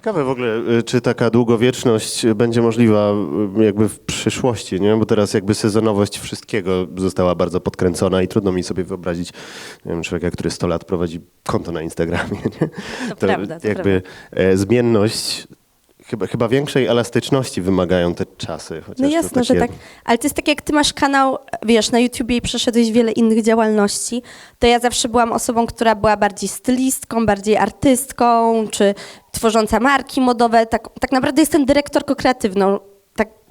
Ciekawe w ogóle, y, czy taka długowieczność będzie możliwa y, jakby w przyszłości, nie? Bo teraz jakby sezonowość wszystkiego została bardzo podkręcona i trudno mi sobie wyobrazić, nie wiem, człowieka, który 100 lat prowadzi konto na Instagramie, nie? To prawda, to jakby e, zmienność, chyba, chyba większej elastyczności wymagają te czasy. No jasne, że takie- tak. Ale to jest tak, jak ty masz kanał, wiesz, na YouTubie i przeszedłeś wiele innych działalności, to ja zawsze byłam osobą, która była bardziej stylistką, bardziej artystką, czy tworząca marki modowe. Tak, tak naprawdę jestem dyrektorką kreatywną.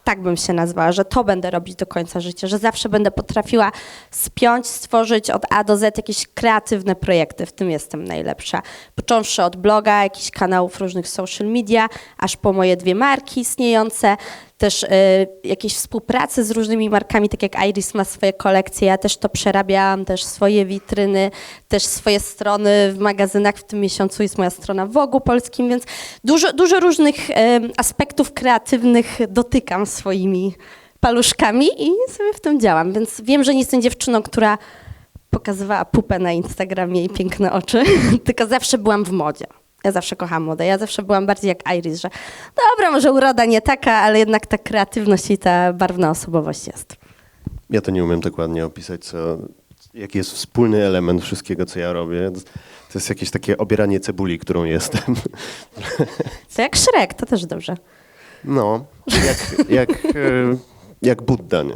Tak, bym się nazwała, że to będę robić do końca życia, że zawsze będę potrafiła spiąć, stworzyć od A do Z jakieś kreatywne projekty. W tym jestem najlepsza. Począwszy od bloga, jakichś kanałów różnych social media, aż po moje dwie marki istniejące, też y, jakieś współprace z różnymi markami, tak jak Iris ma swoje kolekcje, ja też to przerabiałam, też swoje witryny, też swoje strony w magazynach. W tym miesiącu jest moja strona w Wogu Polskim, więc dużo, dużo różnych y, aspektów kreatywnych dotykam swoimi paluszkami i sobie w tym działam. Więc wiem, że nie jestem dziewczyną, która pokazywała pupę na Instagramie i piękne oczy, tylko zawsze byłam w modzie. Ja zawsze kocham modę. Ja zawsze byłam bardziej jak Iris, że dobra, może uroda nie taka, ale jednak ta kreatywność i ta barwna osobowość jest. Ja to nie umiem dokładnie opisać, co, jaki jest wspólny element wszystkiego, co ja robię. To jest jakieś takie obieranie cebuli, którą jestem. Co jak Shrek, to też dobrze. No, jak, jak, e, jak Budda, nie?